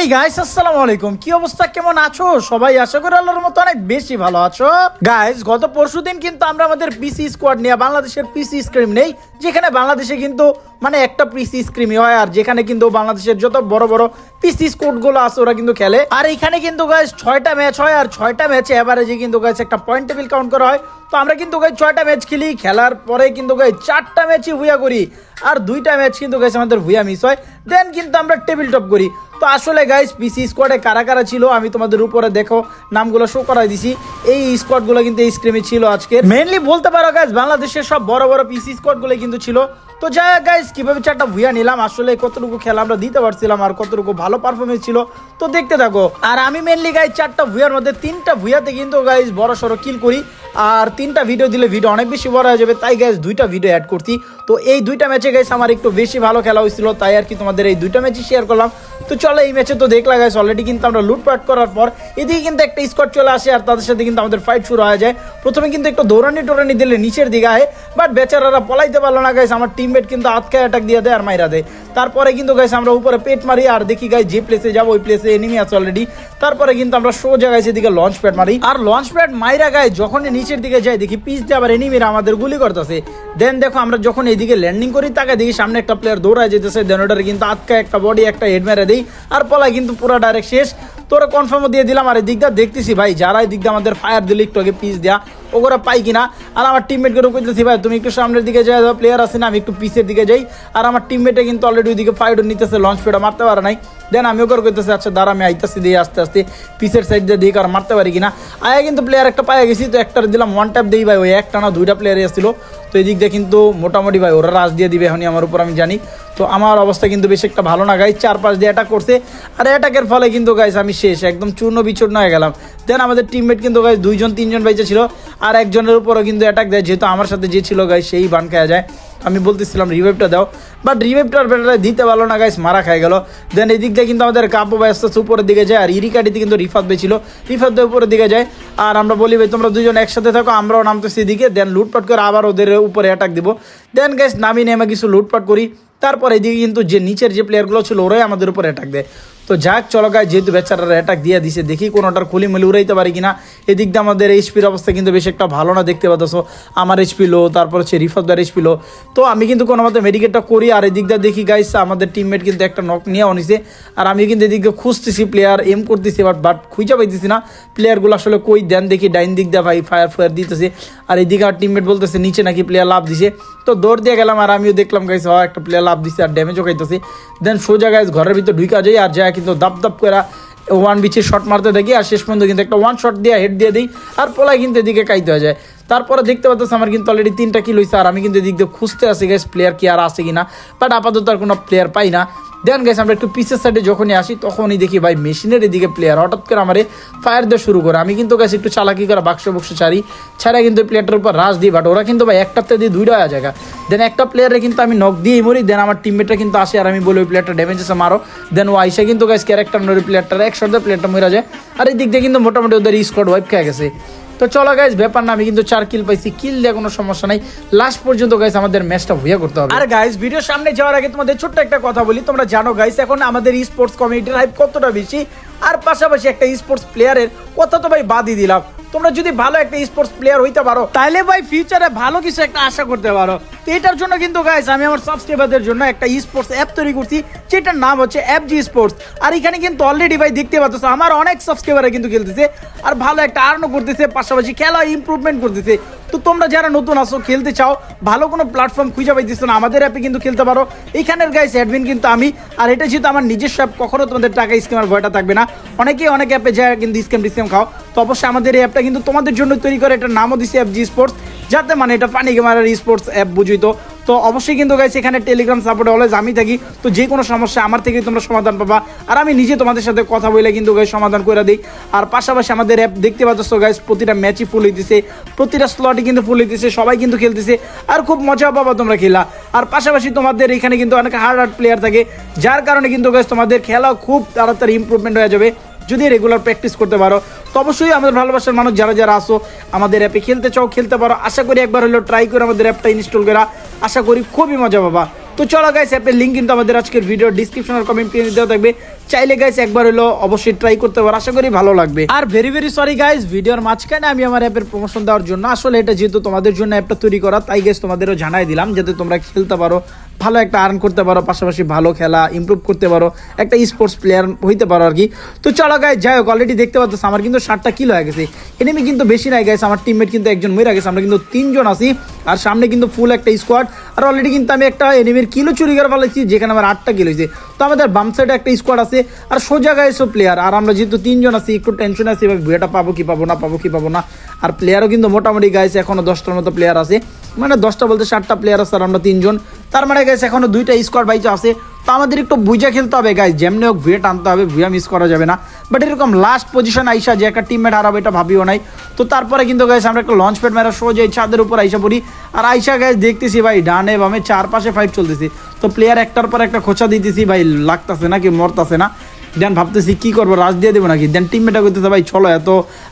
Hey guys আসসালামু আলাইকুম। কি অবস্থা? কেমন আছো? সবাই আশা করি আল্লাহর মতো অনেক বেশি ভালো আছো। গাইস গত পরশুদিন কিন্তু আমরা আমাদের পিসি স্কোয়াড নিয়ে, বাংলাদেশের পিসি স্ক্রিম নেই, যেখানে বাংলাদেশে কিন্তু মানে একটা পিসি স্ক্রিমই হয়, আর যেখানে কিন্তু বাংলাদেশের যত বড় বড় পিসি স্কোয়াডগুলো আছে, ওরা কিন্তু খেলে। আর এখানে কিন্তু গাইস ছয়টা ম্যাচ হয়, আর ছয়টা ম্যাচে এভারেজে কিন্তু গাইস একটা পয়েন্ট টেবিল কাউন্ট করা হয়। তো আমরা কিন্তু গাই ছয়টা ম্যাচ খেলি, খেলার পরে কিন্তু গাই চারটা ম্যাচই ভুয়া করি, আর দুইটা ম্যাচ কিন্তু গাইস আমাদের ভুয়া মিস হয়। দেন কিন্তু আমরা টেবিল টপ করি। তো আসলে গাইস পিসি স্কোয়াডে কারা কারা ছিল আমি তোমাদের উপরে দেখো, নামগুলো শো করাই দিছি। এই স্কোয়াডগুলো কিন্তু এই স্ক্রিমে ছিল আজকে মেনলি বলতে পারো গাইস বাংলাদেশের সব বড় বড় পিসি স্কোয়াডগুলো কিন্তু ছিল। তো যাই গাইস কীভাবে চারটা ভুয়া নিলাম? আসলে কতটুকু খেলা আমরা দিতে পারছিলাম আর কতটুকু ভালো পারফরমেন্স ছিল, তো দেখতে থাকো। আর আমি মেনলি গাইস চারটা ভুয়ার মধ্যে তিনটা ভুয়াতে কিন্তু গাইস বড় সড়ো কিল করি। আর তিনটা ভিডিও দিলে ভিডিও অনেক বেশি বড় হয়ে যাবে, তাই গাইস দুইটা ভিডিও অ্যাড করছি। তো এই দুইটা ম্যাচে গাইস আমার একটু বেশি ভালো খেলা হয়েছিল, তাই আর কি তোমাদের এই দুইটা ম্যাচই শেয়ার করলাম। তো চলো, এই ম্যাচে তো দেখলা গাইস অলরেডি কিন্তু আমরা লুটপাট করার পর এদিকে কিন্তু একটা স্কোয়াড চলে আসে, আর তাদের সাথে কিন্তু আমাদের ফাইট শুরু হয়ে যায়। প্রথমে কিন্তু একটু দৌড়ানি টোরানি দিলে নিচের দিকে আয় বাট বেচারারা পলাইতে পারল না গাইস আমার টিমমেট কিন্তু আটকে অ্যাটাক দিয়ে দেয় আর মাইরা দেয়। তারপরে কিন্তু গাইস আমরা উপরে পেট মারি আর দেখি গাইস যে প্লেসে যাব, ওই প্লেসে এনিমি আছে অলরেডি তারপরে কিন্তু আমরা সোজা গাইস এদিকে লঞ্চ প্যাড মারি। আর লঞ্চ প্যাড মাইরা গায়ে যখনই নিচের দিকে যাই, দেখি পিচ দিয়ে আবার এনিমিরা আমাদের গুলি করতেছে। দেন দেখো আমরা যখন এইদিকে ল্যান্ডিং করি, তাকে দেখি সামনে একটা প্লেয়ার দৌড়ায় যেতেছে দেন ওটারে কিন্তু আটকা একটা বডি একটা হেড মেরে দেই। আর পলাই কিন্তু পুরো ডাইরেক্ট শেষ। তোরা কনফার্মও দিয়ে দিলাম, আর এই দিকটা দেখতেছি ভাই, যারা এই দিকটা আমাদের ফায়ার দিল একটু আগে পিস দেয়া, ওগুলো পাই কিনা। আর আমার টিমমেট করে কইতেছি ভাই, তুমি একটু সামনের দিকে যাই প্লেয়ার আছে না, আমি একটু পিসের দিকে যাই। আর আমার টিমমেটে কিন্তু অলরেডি ওইদিকে ফাইট নিতেছে লঞ্চ পেটা মারতে পারে নাই। দেন আমি ওকে কইতেছি আচ্ছা দাঁড়া, আমি আইতাছি দিয়ে আস্তে আস্তে পিসের সাইড দিয়ে দিকে আর মারতে পারি কিনা। আয়া কিন্তু প্লেয়ার একটা পায়ে গেছি, তো একটা দিলাম ওয়ান ট্যাপ দিই ভাই, ওই একটা না দুইটা প্লেয়ার এসেছিল তো এই দিয়ে কিন্তু মোটামুটি ভাই ওরা রাজ দিয়ে দিবে এখনই আমার উপর, আমি জানি। তো আমার অবস্থা কিন্তু বেশ একটা ভালো না গাইজ চার পাঁচ দিয়ে অ্যাটাক করছে। আর অ্যাটাকের ফলে কিন্তু গাইজ আমি শেষ, একদম চূর্ণ বিচূর্ণ হয়ে গেলাম। দেন আমাদের টিমমেট কিন্তু গাইজ দুইজন, তিনজন বেঁচে ছিল। আর একজনের উপরও কিন্তু অ্যাটাক দেয়, যেহেতু আমার সাথে যে ছিল গাইজ সেই বান খাওয়া যায়। আমি বলতেছিলাম রিভাইভটা দাও। বাট রিভাইভটার ব্যাটারে দিতে পারল না গাইস মারা খাই গেল। দেন এই দিক দিয়ে কিন্তু আমাদের আস্তে আস্তে উপরের দিকে যায়, আর ইরিকাটিতে কিন্তু রিফাত ভাই ছিল। রিফাত ভাই উপরের দিকে যায়, আর আমরা বলি, ভাই, তোমরা দুজন একসাথে থাকো, আমরাও নামতেছি এদিকে। দেন লুটপাট করে আবার ওদের উপরে অ্যাটাক দিব। দেন গাইস নামি নেমে কিছু লুটপাট করি। তারপর এদিকে কিন্তু যে নিচের যে প্লেয়ারগুলো ছিল, ওরাই আমাদের উপর অ্যাটাক দেয়। তো যাক, চলো গায়ে যেহেতু বেচারারা অ্যাটাক দিয়ে দিছে, দেখি কোনোটার খুলি মিলি উড়াইতে পারি কিনা। এদিক দিয়ে আমাদের এইচপির অবস্থা কিন্তু বেশ একটা ভালো না দেখতে পাচ্ছ। আমার এইচপি লো তারপর হচ্ছে রিফাদার এইচপি লো তো আমি কিন্তু কোনো মতে মেডিকেটটা করি, আর এদিক দিয়ে দেখি গাইস আমাদের টিমমেট কিন্তু একটা নক নিয়ে আনিছে আর আমি কিন্তু এদিক দিয়ে খুঁজতেছি প্লেয়ার এম করতেছি বাট বাট খুঁজে পাইতেছি না। প্লেয়ারগুলো আসলে কই দেন, দেখি ডাইন দিক দিয়ে ভাই ফায়ার ফায়ার দিতেছে। আর এদিকে আর টিমমেট বলতেছে, নিচে নাকি প্লেয়ার লাভ দিছে। তো দৌড় দিয়ে গেলাম, আর আমিও দেখলাম গাইস হয় একটা প্লেয়ার লাভ দিছে, আর ড্যামেজও খাইতেছে। দেন সোজা গাইস ঘরের ভিতর ঢুকা যাই, আর যায় কিন্তু দাপ দাপ করে ওয়ান বিচে শট মারতে থাকি আর শেষ পর্যন্ত কিন্তু একটা ওয়ান শট দিয়ে হেড দিয়ে দিই আর পোলাই কিন্তু এদিকে কাইতে হয়ে যায়। তারপরে দেখতে পাচ্ছ আমার কিন্তু অলরেডি তিনটা কিল হয়েছে আর আমি কিন্তু এদিক দিয়ে খুঁজতে আসি গেছি প্লেয়ার কি আর আছে কিনা। বাট আপাতত আর কোনো প্লেয়ার পাই না। দেন গেছে আমরা একটু পিসের সাইডে যখনই আসি, তখনই দেখি ভাই মেশিনের এদিকে প্লেয়ার হঠাৎ করে আমারে ফায়ার দিয়ে শুরু করে। আমি কিন্তু গেছি একটু চালাকি করে বাক্স বক্স ছাড়ি। ছাড়া কিন্তু প্লেয়ারটার উপর রাশ দিই বাট ওরা কিন্তু ভাই একটাতে দিয়ে দুইটা হয়ে জায়গা দেন একটা প্লেয়ারে কিন্তু আমি নক দিয়েই মরি দেন আমার টিমমেটটা কিন্তু আসে আর আমি বলি, ওই প্লেয়ারটা ড্যামেজ আছে, মারো। দেন ও আইসা কিন্তু গাছ ক্যারেক্টার নয় প্লেয়ারটার এক শর্টে প্লেয়ারটা মরা যায়। আর এই দিক দিয়ে কিন্তু মোটামুটি ওদের স্কোয়াড ওয়াইপ খেয়ে গেছে। তো চলো গাইজ ব্যাপার না, আমি কিন্তু চার কিল পাইছি কিল দিয়ে কোনো সমস্যা নাই। লাস্ট পর্যন্ত গাইজ আমাদের ম্যাচটা ভুয়া করতে হবে। আর গাইজ ভিডিও সামনে যাওয়ার আগে তোমাদের ছোট্ট একটা কথা বলি, তোমরা জানো গাইজ এখন আমাদের স্পোর্টস কমিউনিটির হাইপ কতটা বেশি, আর পাশাপাশি একটা স্পোর্টস প্লেয়ারের কথা তো ভাই বাদই দিলাম। তোমরা যদি ভালো একটা স্পোর্টস প্লেয়ার হইতে পারো তাহলে ভাই ফিউচারে ভালো কিছু একটা আশা করতে পারো। তো এটার জন্য কিন্তু গাইস আমি আমার সাবস্ক্রাইবারদের জন্য একটা স্পোর্টস অ্যাপ তৈরি করছি, যেটার নাম হচ্ছে অ্যাপ জি স্পোর্টস আর এখানে কিন্তু অলরেডি ভাই দেখতে পাচ্ছ, আমার অনেক সাবস্ক্রাইবার কিন্তু খেলতেছে, আর ভালো একটা আর্নও করতেছে, পাশাপাশি খেলা ইমপ্রুভমেন্ট করতেছে। তো তোমরা যারা নতুন আসো খেলতে চাও, ভালো কোনো প্ল্যাটফর্ম খুঁজে পাই পাইতেছো না, আমাদের অ্যাপে কিন্তু খেলতে পারো। এখানের গাইস অ্যাডমিন কিন্তু আমি, আর এটা যেহেতু আমার নিজস্ব অ্যাপ কখনো তোমাদের টাকা স্কিমের ভয়টা থাকবে না। অনেকেই অনেক অ্যাপে যায় কিন্তু স্ক্যাম ডিসক্যাম খাও। তো অবশ্যই আমাদের এই অ্যাপটা কিন্তু তোমাদের জন্য তৈরি করে, এটার নামও দিছে অ্যাপ জি স্পোর্টস যাতে মানে এটা পানি গেমারের স্পোর্টস অ্যাপ বুঝি তো অবশ্যই কিন্তু গাইছে এখানে টেলিগ্রাম সাপোর্ট অলওয়েজ আমি থাকি। তো যে কোনো সমস্যা আমার থেকেই তোমরা সমাধান পাবা। আর আমি নিজে তোমাদের সাথে কথা বলে কিন্তু গাইজ সমাধান করে দিই। আর পাশাপাশি আমাদের অ্যাপ দেখতে পাচ্ছ গাইজ প্রতিটা ম্যাচই ফুল হইতেছে। প্রতিটা স্লটই কিন্তু ফুল হইতেছে, সবাই কিন্তু খেলতেছে। আর খুব মজা পাবা তোমরা খেলা। আর পাশাপাশি তোমাদের এখানে কিন্তু অনেক হার্ড হার্ড প্লেয়ার থাকে। যার কারণে কিন্তু গাইজ তোমাদের খেলা খুব তাড়াতাড়ি ইম্প্রুভমেন্ট হয়ে যাবে। যদি রেগুলার প্র্যাকটিস করতে পারো, তো অবশ্যই আমাদের ভালোবাসার মানুষ যারা যারা আসো আমাদের অ্যাপে খেলতে চাও, খেলতে পারো। আশা করি একবার হলেও ট্রাই করে আমাদের অ্যাপটা ইনস্টল করা আশা করি খুবই মজা পাবা। তো চলো গাইস অ্যাপের লিঙ্ক কিন্তু আমাদের আজকের ভিডিও ডিসক্রিপশন আর কমেন্ট পেয়ে দেওয়া থাকবে। চাইলে গাইস একবার হলো অবশ্যই ট্রাই করতে পারো। আশা করি ভালো লাগবে। আর ভেরি ভেরি সরি গাইস ভিডিওর মাঝখানে আমি আমার অ্যাপের প্রমোশন দেওয়ার জন্য, আসলে এটা যেহেতু তোমাদের জন্য অ্যাপটা তৈরি করা, তাই গাইস তোমাদেরও জানাই দিলাম, যাতে তোমরা খেলতে পারো। ভালো একটা আর্ন করতে পারো, পাশাপাশি ভালো খেলা ইমপ্রুভ করতে পারো, একটা স্পোর্টস প্লেয়ার হইতে পারো আর কি। তো চলো গাইস যাই হোক অলরেডি দেখতে পাচ্ছ আমার কিন্তু ষাটটা কিলো হয়ে গেছে। এনিমি কিন্তু বেশি নাই গাইস আমার টিমমেট কিন্তু একজন মরে গেছে, আমরা কিন্তু তিনজন আছি, আর সামনে কিন্তু ফুল একটা স্কোয়াড আর অলরেডি কিন্তু আমি একটা এনিমির কিলো চুরি করে ফেলেছি, যেখানে আমার আটটা কিলো হয়েছে। তো আমাদের বাম সাইডে একটা স্কোয়াড আছে, আর সোজা গায়ে সব প্লেয়ার আর আমরা যেহেতু তিনজন আছি, একটু টেনশন আছি, এবার ভিডিওটা পাবো কি পাবো না, পাবো কি পাবো না। আর প্লেয়ারও কিন্তু মোটামুটি গাইছে এখনও দশটার মতো প্লেয়ার আছে। মানে দশটা বলতে ষাটটা প্লেয়ার আছে, আর আমরা তিনজন। তার মানে গাইছে এখনও দুইটা স্কোয়াড বাইচ আছে। তো আমাদের একটু বুঝা খেলতে হবে গাইজ যেমনি হোক ভিয়ে টানতে হবে ভুয়া মিস করা যাবে না। বাট এরকম লাস্ট পজিশন আইসা যে একটা টিমমেট হারাবে, এটা ভাবিও নাই। তো তারপরে কিন্তু গাইছে আমরা একটা লঞ্চ প্যাড মেরা সোজা ছাদের উপর আইসা পড়ি। আর আইসা গাইজ দেখতেছি ভাই, ডানে বামে চারপাশে ফাইট চলতেছি। তো প্লেয়ার একটার পর একটা খোঁচা দিতেছি, ভাই, লাগতাছে না কি মরতাছে না। দেন ভাবতেছি কি করব, রাজ দিয়ে দেবো নাকি? দেন টিমমেটা করতেছে ভাই, চলো, এত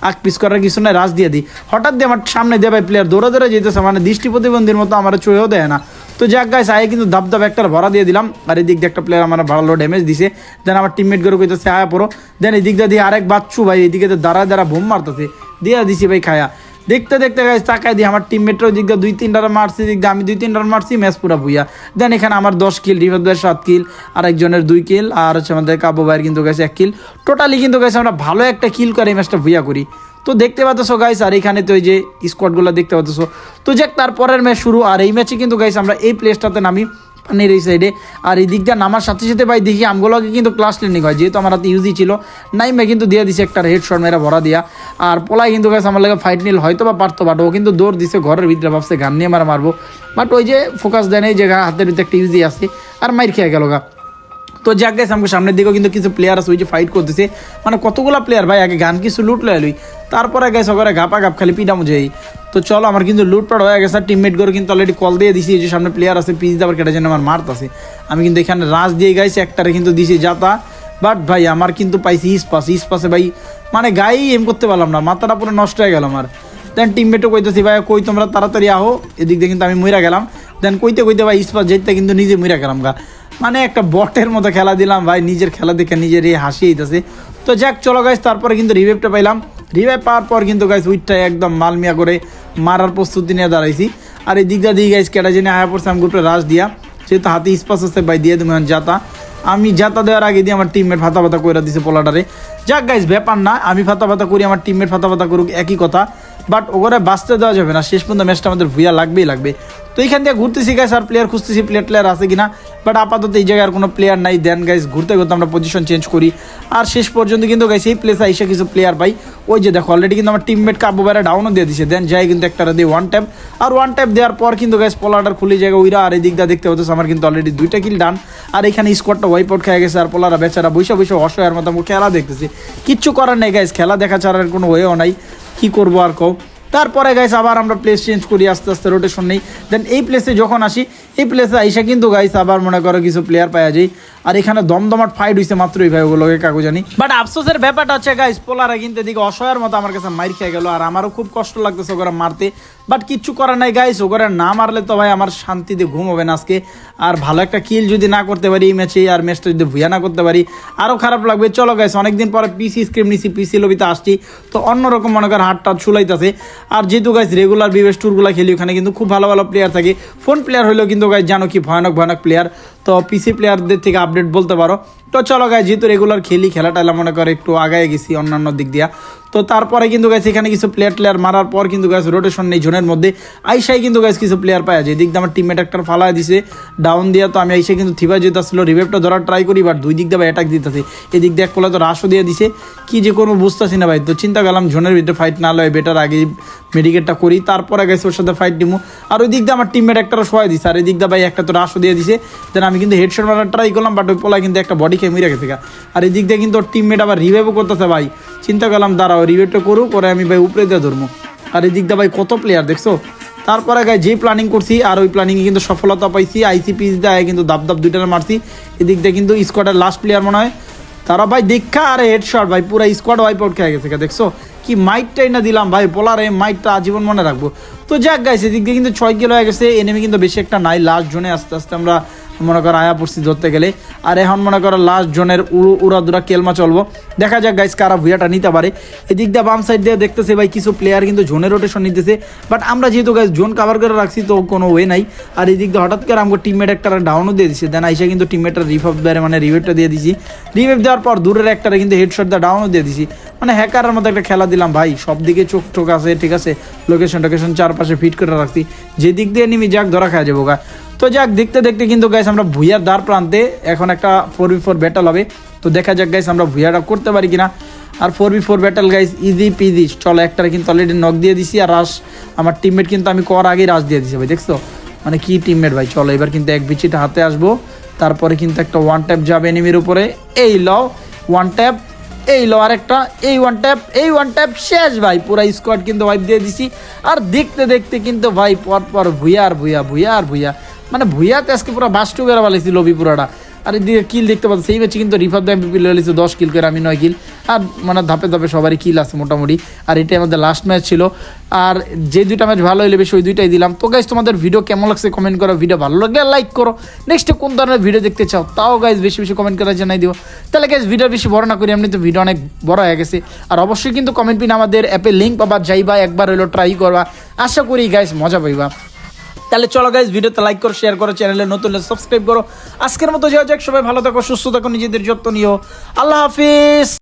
আগ পিস করার কিছু নাই, রাজ দিয়ে দিই হঠাৎ দিয়ে আমার সামনে দিয়ে ভাই প্লেয়ার দৌড়ে দৌড়ে যেতেছে মানে দৃষ্টি প্রতিবন্ধীর মতো আমার চুয়েও দেয় না। তো যাক গাইস আয় কিন্তু দাব দাব একটা ভরা দিয়ে দিলাম। আর এদিক দিয়ে একটা প্লেয়ার আমার ভালো ড্যামেজ দিছে। দেন আমার টিমমেট করে কইতেছে, আয়া পড়ো। দেন এদিক দিয়ে আরেক বাচ্চু ভাই, এদিকে তো দাঁড়ায় দাঁড়া বোম মারতেছে। দিয়ে দিছি ভাই খায়া। দেখতে দেখতে গাইস তাকায় দিয়ে আমার টিমমেটরাও দিক দিয়ে দুই তিনটা রান মারছি দিক আমি দুই তিনটা রান মারছি ম্যাচ পুরা ভুইয়া। দেন এখানে আমার দশ কিল ভাইয়ের সাত কিল আর একজনের দুই কিল আর হচ্ছে আমাদের কাবু ভাইয়ের কিন্তু গেছে এক কিল টোটালি কিন্তু গেছে আমরা ভালো একটা কিল করে এই ম্যাচটা ভুইয়া করি। তো দেখতে পাচ্ছ গাইস আর এইখানে তো ওই যে স্কোয়াডগুলো দেখতে পাচ্ছ। তো যাক তারপরের ম্যাচ শুরু, আর এই ম্যাচে কিন্তু গাইস আমরা এই প্লেসটাতে নামি পানির এই সাইডে আর এই দিকটা নামার সাথে সাথে, ভাই, দেখি আমগুলোকে কিন্তু ক্লাস ট্রেনিং হয়। যেহেতু আমার হাতে ইউজি ছিল, নাইমে কিন্তু দিয়ে দিছে একটা হেড শট মেরা ভরা দিয়া। আর পোলাই কিন্তু গাছ আমার লাগে ফাইট নিল হয়তো বা পারতো বাট ও কিন্তু দৌড় দিছে, ঘরের ভিতরে ভাবছে, গান নিয়ে মারা মারবো। বাট ওই যে ফোকাস দেয় এই যে হাতের ভিতরে একটা ইউজি আছে, আর মাইর খেয়ে গেল গা। তো যাক গেছে আমাকে সামনের দিকেও কিন্তু কিছু প্লেয়ার আছে ওই যে ফাইট করতেছে। মানে কতগুলো প্লেয়ার ভাই, আগে গান কিছু লুট লয় লই। তারপরে গেছে ওখানে ঘাপা ঘাপ খালি পিটা মুঝেই তো চলো, আমার কিন্তু লুটপাট হয়ে গেছে টিমমেট করে কিন্তু অলরেডি কল দিয়ে দিছি যে সামনে প্লেয়ার আছে পিস দাবার কেটে যেন আমার মারতাছে। আমি কিন্তু এখানে রাজ দিয়ে গাইছি একটারে কিন্তু দিছি যাতা। বাট ভাই, আমার কিন্তু পাইছি ইস্পাস, ইস্পাসে ভাই মানে গায়ে এম করতে পারলাম না, মাথাটা পুরো নষ্ট হয়ে গেল আমার। দেন টিমমেটও কইতেছি, ভাই, কই তোমরা তাড়াতাড়ি আহো? এদিক দিয়ে কিন্তু আমি মইরা গেলাম। দেন কইতে কইতে ভাই, ইস্পাস যেতে কিন্তু নিজে মইরা গেলাম গা। মানে একটা বটের মতো খেলা দিলাম, ভাই। নিজের খেলা দেখে নিজেরই হাসি হইতেছে। তো যাক, চলো গাইস তারপরে কিন্তু রিভাইভটা পাইলাম। রিভাইভ পাওয়ার পর কিন্তু গাইস উইটটা একদম মালমিয়া করে মারার প্রস্তুতি নিয়ে দাঁড়াইছি। আর এই দিকটা দিয়ে গাইস কেটা জেনে আয়া পড়ছে আমি গ্রুপে রাশ দিয়া। যেহেতু হাতে স্পাস আছে, ভাই, দিয়ে তুমি যাতা। আমি যাতা দেওয়ার আগে দিয়ে আমার টিমমেট ফাতা ফাতা করে দিছে পোলাটারে যাক গাইস ব্যাপার না, আমি ফাতা ফাতা করি, আমার টিমমেট ফাতা ফাতা করুক, একই কথা। বাট ওখানে বাঁচতে দেওয়া যাবে না, শেষ পর্যন্ত ম্যাচটা আমাদের ভুয়া লাগবেই লাগবে। তো এইখান থেকে ঘুরতেছি গাইস আর প্লেয়ার খুঁজতেছি প্লেয়ার প্লেয়ার আছে কিনা। বাট আপাতত এই জায়গায় আর কোনো প্লেয়ার নাই। দেন গাইস ঘুরতে ঘুরতে আমরা পজিশন চেঞ্জ করি। আর শেষ পর্যন্ত কিন্তু গাইস এই প্লেসে এসে কিছু প্লেয়ার পাই ওই যে দেখো অলরেডি কিন্তু আমার টিমমেট কাব্য বাইরে ডাউনও দিয়ে দিছে। দেন যাই কিন্তু একটা দিয়ে ওয়ান ট্যাপ আর ওয়ান ট্যাপ দেওয়ার পর কিন্তু গাইস পোলাটার খুলি জায়গা ওইরা আর এই দিকটা দেখতে হতো আমার কিন্তু অলরেডি দুইটা কিল ডান আর এখানে স্কোয়াডটা ওয়াইপ আউট খেয়ে গেছে, আর পোলারা বেচারা বসে বসে অসহায়ের মতো আমি খেলা দেখতেছি। কিচ্ছু করার নেই গাইস খেলা দেখা ছাড়ার কোনো ওয়েও নাই। কি করব আর কও? তারপরে গাইস আবার আমরা প্লেস চেঞ্জ করি, আস্তে আস্তে রোটেশন নেই। দেন এই প্লেসে যখন আসি এই প্লেসে আইসা কিন্তু গাইস আবার মনে করো কিছু প্লেয়ার পাওয়া যায় আর এখানে দমদমাট ফাইট হইছে মাত্রই ভাই ওগুলোকে কাগজ জানি। বাট আফসোসের ব্যাপারটা হচ্ছে গাইস পোলারা কিন্তু এদিকে অসহায়ের মতো আমার কাছে মাইর খেয়ে গেল, আর আমারও খুব কষ্ট লাগতেছে ওরা মারতে। বাট কিচ্ছু করার নাই গাইস ওরা না মারলে তো ভাই আমার শান্তিতে ঘুম হবে না আজকে। আর ভালো একটা কিল যদি না করতে পারি এই ম্যাচে আর ম্যাচটা যদি ভুয়া না করতে পারি আরও খারাপ লাগবে। চলো গাইস অনেকদিন পরে পিসি স্ক্রিম নিছি পিসি লবিতে আসছি, তো অন্যরকম মনে কর হাট টাট ছুলাইতেছে আর যেহেতু গাইস রেগুলার বিবেশ ট্যুরগুলো খেলি, ওখানে কিন্তু খুব ভালো ভালো প্লেয়ার থাকে। ফোন প্লেয়ার হলেও কিন্তু গাইস জানো কি ভয়ানক ভয়ানক প্লেয়ার তো পিসি প্লেয়ারদের থেকে আপডেট বলতে পারো। তো চলো গাই যেহেতু রেগুলার খেলি, খেলাটা মনে করে একটু আগায় গেছি অন্যান্য দিক দিয়া। তো তারপরে কিন্তু গাছ এখানে কিছু প্লেয়ার প্লেয়ার মারার পর কিন্তু গাছ রোটেশন নেই জোনের মধ্যে। আইসাই কিন্তু গাছ কিছু প্লেয়ার পাওয়া যায় এদিক দিয়ে আমার টিমমেট একটা ফালা দিছে। ডাউন দিয়া তো আমি আইসে কিন্তু থিবা যেতে আসলো। রিভেভটা ধরার ট্রাই করি বাট দুই দিক দিয়ে অ্যাটাক দিতেছে। এদিক দিয়ে এক কোলা তো রাশও দিয়ে দিছে। কি যে কোনো বুঝতেছি না ভাই। তো চিন্তা করলাম জোনের ভিতরে ফাইট না লয় বেটার আগে মেডিকেটটা করি। তারপরে গেছে ওর সাথে ফাইট দিমু। আর ওই দিক দিয়ে আমার টিমমেট একটা শোয়া দিছে। আর এই দিক দিয়ে ভাই একটা তো রাশও দিয়ে দিছে। দেন আমি কিন্তু হেডশট মারার ট্রাই করলাম বাট ওই পোলা কিন্তু একটা বডি খেয়ে মিরে গেছে আর এই দিক দিয়ে কিন্তু ওর টিমমেট আবার রিভাইভও করতেছে ভাই। চিন্তা করলাম, দাঁড়াও রিভাইভটা করুক, পরে আমি ভাই উপরে দিয়ে ধরবো আর এই দিক দিয়ে ভাই কত প্লেয়ার দেখছ? তারপরে গায়ে যে প্ল্যানিং করছি, আর ওই প্ল্যানিংয়ে কিন্তু সফলতা পাইছি আইসিপি দেয় কিন্তু দাব দাব দুইটা মারছি। এদিক দিয়ে কিন্তু স্কোয়াডের লাস্ট প্লেয়ার মনে হয়। তারা ভাই দেখা আরে হেডশট ভাই, পুরো স্কোয়াড ওয়াইপ আউট খেয়ে গেছে দেখছ? কি মাইকটাই না দিলাম ভাই বলার এই মাইকটা আজীবন মনে রাখব। তো যাক গাইছে এদিক দিয়ে কিন্তু ছয় কিলো হয়ে গেছে এনেমি কিন্তু বেশি একটা নাই লাস্ট জোনে আস্তে আস্তে আমরা মনে করো আয়া পড়ছি ধরতে গেলে। আর এখন মনে করো লাস্ট জোনের জনের উড়াদুরা কেলমা চলবো। দেখা যাক গাইস কারা ভুইয়াটা নিতে পারে। এদিক দিয়ে বাম সাইড দিয়ে দেখতেছে ভাই কিছু প্লেয়ার কিন্তু জোনের রোটেশন নিতেছে। বাট আমরা যেহেতু গাইস জোন কাভার করে রাখছি তো কোনো ওয়ে নাই। আর এদিক দিয়ে হঠাৎ করে আমাকে টিমমেট একটা ডাউনও দিয়ে দিচ্ছে দেন আইসা কিন্তু টিমমেটটা রিভাইভ দেয় মানে রিভাইভটা দিয়ে দিছি। রিভাইভ দেওয়ার পর দূরের একটারে কিন্তু হেডশট দিয়ে ডাউনও দিয়ে দিছি। মানে হ্যাকারের মতো একটা খেলা দিলাম ভাই। সব দিকে চোখ টোক আছে, ঠিক আছে। লোকেশন টোকেশন চারপাশে ফিট করে রাখছি। যেদিক দিয়ে নিমি যাক ধরা খাওয়া যাব গা। তো যাক, দেখতে দেখতে কিন্তু গাইস আমরা ভুইয়ার দ্বার প্রান্তে এখন একটা ফোর বি ফোর ব্যাটেল হবে। তো দেখা যাক গাইস আমরা ভুইয়াটা করতে পারি কিনা। আর four B four battle guys easy peasy চলো, একটারে কিন্তু অলরেডি নক দিয়ে দিছি, আর রাশ আমার টিমমেট কিন্তু আমি কর আগেই রাশ দিয়ে দিছি ভাই, দেখছ? মানে কি টিমমেট ভাই, চলো, এবার কিন্তু এক বিচিটা হাতে আসব। তারপরে কিন্তু একটা ওয়ান ট্যাপ যাবে এনিমির উপরে। এই লও ওয়ান ট্যাপ এই লো আরেকটা, এই ওয়ান ট্যাপ এই ওয়ান ট্যাপ শেষ ভাই। পুরো স্কোয়াড কিন্তু ওয়াইপ দিয়ে দিছি। আর দেখতে দেখতে কিন্তু ভাই পর পর ভুইয়া আর ভুইয়া ভুইয়া আর ভুইয়া। মানে ভুইয়াতে আজকে পুরো বাস্টু করে বালাইছি লবি পুরাটা। আর এদিকে কিল দেখতে পাচ্ছি, সেই ম্যাচে কিন্তু রিফার দা এমপি লইছে দশ কিল করে আমি নয় কিল আর মানে ধাপে ধাপে সবারই কিল আছে মোটামুটি। আর এটাই আমাদের লাস্ট ম্যাচ ছিল। আর যে দুইটা ম্যাচ ভালো হইলে বেশি ওই দুইটাই দিলাম। তো গাইজ তোমাদের ভিডিও কেমন লাগছে কমেন্ট করো। ভিডিও ভালো লাগলে লাইক করো। নেক্সটে কোন ধরনের ভিডিও দেখতে চাও, তাও গাইজ বেশি বেশি কমেন্ট করে জানাই দিও। তাহলে গাইজ ভিডিও বেশি বড় না করি এমনি তো ভিডিও অনেক বড় হয়ে গেছে। আর অবশ্যই কিন্তু কমেন্ট পিন আমাদের অ্যাপে লিঙ্ক পাবা, যাইবা, একবার হইল ট্রাই করবা। আশা করি গাইজ মজা পাইবা। তাহলে চলো গাইজ ভিডিওতে লাইক করো শেয়ার করো চ্যানেলে নতুন সাবস্ক্রাইব করো। আজকের মতো যাওয়া যাক, সবাই ভালো থাকো, সুস্থ থাকো, নিজেদের যত্ন নিও। আল্লাহ হাফিজ।